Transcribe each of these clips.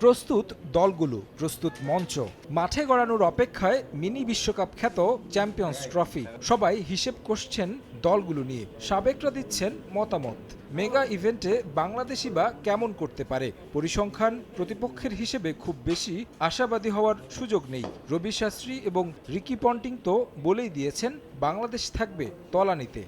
প্রস্তুত দলগুলো, প্রস্তুত মঞ্চ। মাঠে গড়ানোর অপেক্ষায় মিনি বিশ্বকাপ খ্যাত চ্যাম্পিয়ন্স ট্রফি। সবাই হিসেব কষছেন দলগুলো নিয়ে। সাবেকরা দিচ্ছেন মতামত। মেগা ইভেন্টে বাংলাদেশি বা কেমন করতে পারে? পরিসংখ্যান প্রতিপক্ষের হিসেবে খুব বেশি আশাবাদী হওয়ার সুযোগ নেই। রবি শাস্ত্রী এবং রিকি পন্টিং তো বলেই দিয়েছেন, বাংলাদেশ থাকবে তলানিতে।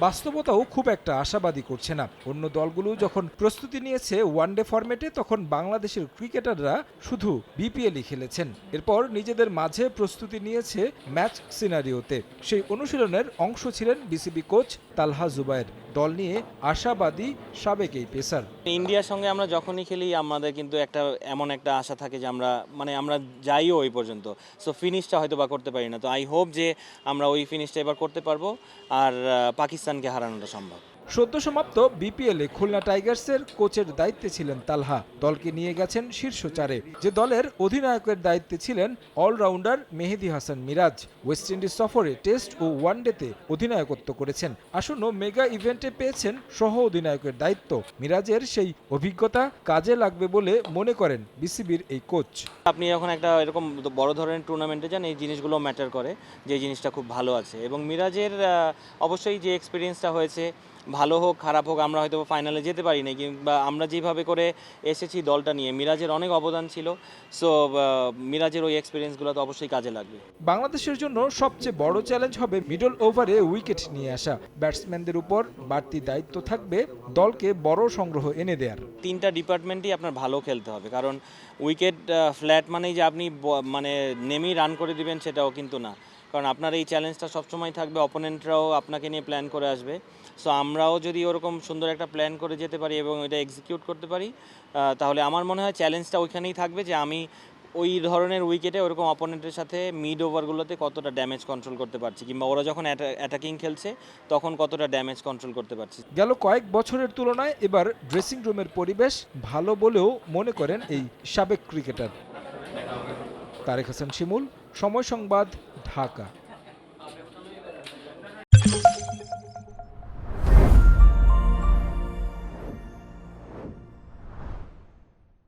বাস্তবতাও খুব একটা আশাবাদী করছে না। অন্য দলগুলো যখন প্রস্তুতি নিয়েছে ওয়ানডে ফরম্যাটে, তখন বাংলাদেশের ক্রিকেটাররা শুধু বিপিএলই খেলেছেন। এরপর নিজেদের মাঝে প্রস্তুতি নিয়েছে ম্যাচ সিনারিওতে। সেই অনুশীলনের অংশ ছিলেন বিসিবি কোচ তালহা জুবায়ের। দল নিয়ে আশাবাদী সাবেক এই পেসার। ইন্ডিয়ার সঙ্গে আমরা যখনই খেলি, আমাদের কিন্তু একটা এমন একটা আশা থাকে যে আমরা মানে আমরা যাইও ওই পর্যন্ত। সো ফিনিশটা হয়তো বা করতে পারি না। তো আই হোপ যে আমরা ওই ফিনিশটা এবার করতে পারব। আর পাকিস্তানকে হারানোটা সম্ভব। সদ্য সমাপ্ত বিপিএলে খুলনা টাইগার্সের কোচের দায়িত্বে ছিলেন তালহা। দলকে নিয়ে গেছেন শীর্ষ চারে যে দলের অধিনায়কের দায়িত্বে ছিলেন allrounder Mehedi Hasan Miraz. West Indies সফরে টেস্ট ও ওয়ানডেতে অধিনায়কত্ব করেছেন। আসন্ন মেগা ইভেন্টে পেয়েছেন সহ অধিনায়কের দায়িত্ব। মিরাজের সেই অভিজ্ঞতা কাজে লাগবে বলে মনে করেন বিসিবির এই কোচ। আপনি যখন একটা এরকম বড় ধরনের টুর্নামেন্টে যান, এই জিনিসগুলো ম্যাটার করে, যে জিনিসটা খুব ভালো আছে। এবং মিরাজের অবশ্যই যে এক্সপিরিয়েন্সটা হয়েছে ভালো হোক খারাপ হোক আমরা হয়তো ফাইনালে যেতে পারি না কিংবা আমরা যেভাবে করে এসেছি দলটা নিয়ে মিরাজের অনেক অবদান ছিল সো মিরাজের ওই এক্সপিরিয়েন্সগুলো তো অবশ্যই কাজে লাগবে। বাংলাদেশের জন্য সবচেয়ে বড় চ্যালেঞ্জ হবে মিডল ওভারে উইকেট নিয়ে আসা। ব্যাটসম্যানদের উপর বাড়তি দায়িত্ব থাকবে দলকে বড় সংগ্রহ এনে দেয়ার। তিনটা ডিপার্টমেন্টই আপনার ভালো খেলতে হবে কারণ উইকেট ফ্ল্যাট মানেই যে আপনি মানে নেমেই রান করে দিবেন সেটাও কিন্তু না। কারণ আপনার এই চ্যালেঞ্জটা সবসময় থাকবে অপোনেন্টরাও আপনাকে নিয়ে প্ল্যান করে আসবে। সো আমরাও যদি ওরকম সুন্দর একটা প্ল্যান করে যেতে পারি এবং এটা এক্সিকিউট করতে পারি তাহলে আমার মনে হয় চ্যালেঞ্জটা ওইখানেই থাকবে যে আমি ওই ধরনের উইকেটে ওরকম অপোনেন্টের সাথে মিড ওভারগুলোতে কতটা ড্যামেজ কন্ট্রোল করতে পারছি কিংবা ওরা যখন অ্যাটাকিং খেলছে, তখন কতটা ড্যামেজ কন্ট্রোল করতে পারছি। গেল কয়েক বছরের তুলনায় এবার ড্রেসিং রুমের পরিবেশ ভালো বলেও মনে করেন এই সাবেক ক্রিকেটার তারেক হাসান শিমুল সময় সংবাদ ঢাকা।